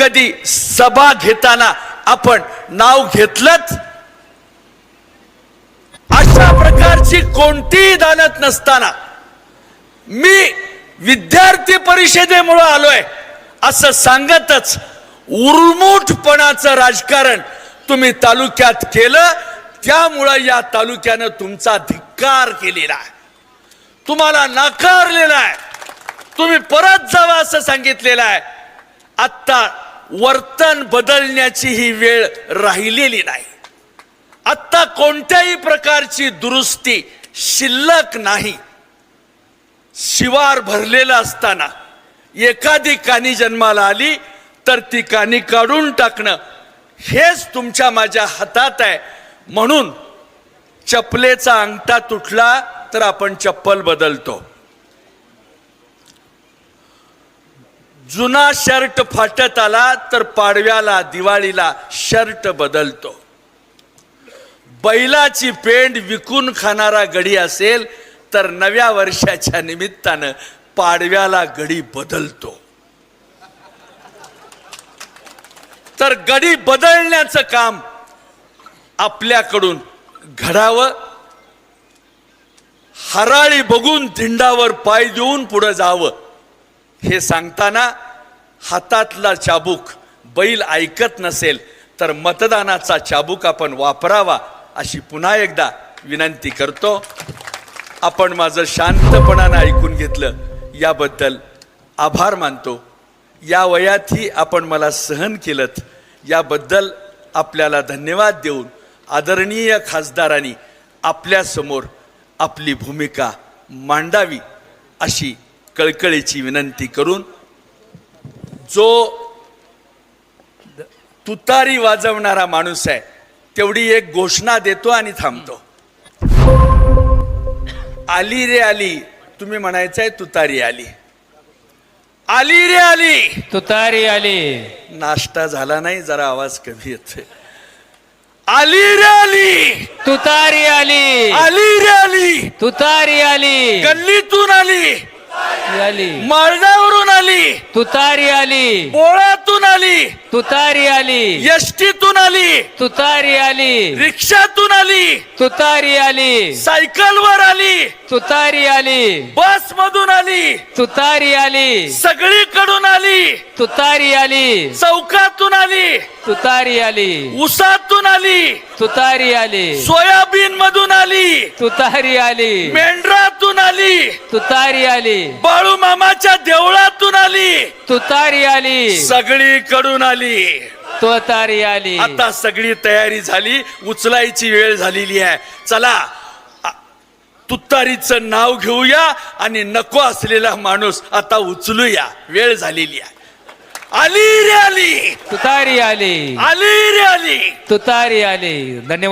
कधी सभा घेताना आपण नाव घेतलंच? अशा प्रकारची कोणतीही दानत नसताना मी विद्यार्थी परिषदेमुळे आलोय असं सांगतच उर्मूठपणाचं राजकारण तुम्ही तालुक्यात केलं त्यामुळं या तालुक्यानं तुमचा धिक्कार केलेला आहे. तुम्हाला नाकारलेला आहे. तुम्ही परत जावा असं सांगितलेलं आहे. आत्ता वर्तन बदलण्याची ही वेळ राहिलेली नाही. आत्ता कोणत्याही प्रकारची दुरुस्ती शिल्लक नाही. शिवार भरलेला असताना एखादी कानी जन्माला आली तर ती कानी काढून टाकणं हेच तुमच्या माझ्या हातात आहे. म्हणून चपलेचा अंगठा तुटला तर आपण चप्पल बदलतो. जुना शर्ट फाटत आला तर पाडव्याला दिवाळीला शर्ट बदलतो. बैलाची पेंड विकून खाणारा गडी असेल तर नव्या वर्षाच्या निमित्तानं पाडव्याला गडी बदलतो. तर गडी बदलण्याचं काम आपल्याकडून घडावं. हराळी बघून धिंडावर पाय देऊन पुढं जावं हे सांगताना हातातला चाबूक बैल ऐकत नसेल तर मतदानाचा चाबूक आपण वापरावा अशी पुन्हा एकदा विनंती करतो. आपण माझं शांतपणानं ऐकून घेतलं याबद्दल आभार मानतो. या वयातही आपण मला सहन केलं याबद्दल आपल्याला धन्यवाद देऊन आदरणीय खासदारांनी आपल्यासमोर आपली भूमिका मांडावी अशी कळकळीची विनंती करून जो तुतारी वाजवणारा माणूस आहे तेवढी एक घोषणा देतो आणि थांबतो. आली रे आली तुम्ही म्हणायचंय तुतारी आली. आली रे आली! तुतारी आली. नाश्ता झाला नाही जरा आवाज कमी येतोय. आली रे आली! तुतारी आली. आली रे आली! तुतारी आली. गल्लीतून आली. आली. माळगावरून आली तुतारी आली बोळातून आली तुतारी आली एसटीतून आली तुतारी आली रिक्षातून आली तुतारी आली सायकलवर आली तुतारी आली बस मधून आली तुतारी आली सगळीकडून आली तुतारी आली चौकातून आली तुतारी आली उसातून आली तुतारी आली सोयाबीन मधून आली तुतारी आली मेंढरातून आली. तुतारी आली. बाळू मामाच्या देवळातून आली. तुतारी आली. सगळीकडून आली. तुतारी आली. आता सगळी तयारी झाली उचलायची वेळ झालेली आहे. चला तुतारीचं नाव घेऊया आणि नको असलेला माणूस आता उचलूया. वेळ झालेली आहे. आली रे आली. तुतारी आली. आली रे आली. तुतारी आली. धन्यवाद.